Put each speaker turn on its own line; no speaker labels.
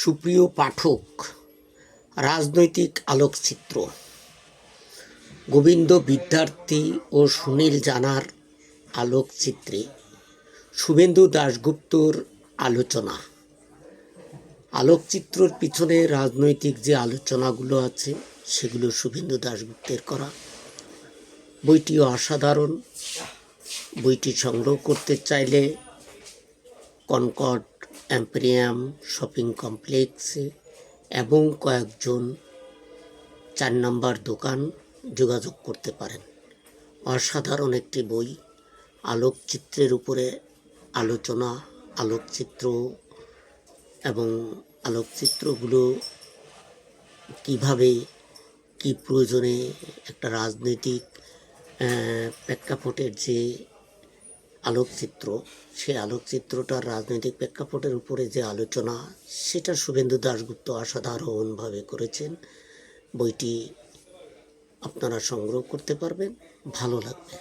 সুপ্রিয় পাঠক, রাজনৈতিক আলোকচিত্র। গোবিন্দ বিদ্যার্থী ও সুনীল জানার আলোকচিত্রে শুভেন্দু দাশগুপ্তর আলোচনা। আলোকচিত্রর পিছনে রাজনৈতিক যে আলোচনাগুলো আছে, সেগুলো শুভেন্দু দাশগুপ্তের করা। বইটিও অসাধারণ। বইটি সংগ্রহ করতে চাইলে কনকর্ড অ্যাম্পেরিয়াম শপিং কমপ্লেক্সে এবং কয়েকজন চার নম্বর দোকান যোগাযোগ করতে পারেন। অসাধারণ একটি বই, আলোকচিত্রের উপরে আলোচনা, আলোকচিত্র এবং আলোকচিত্রগুলো কীভাবে, কি প্রয়োজনে একটা রাজনৈতিক প্রেক্ষাপটের যে আলোকচিত্র সেই আলোকচিত্রটার রাজনৈতিক প্রেক্ষাপটের উপরে যে আলোচনা, সেটা শুভেন্দু দাশগুপ্ত অসাধারণভাবে করেছেন। বইটি আপনারা সংগ্রহ করতে পারবেন, ভালো লাগবে।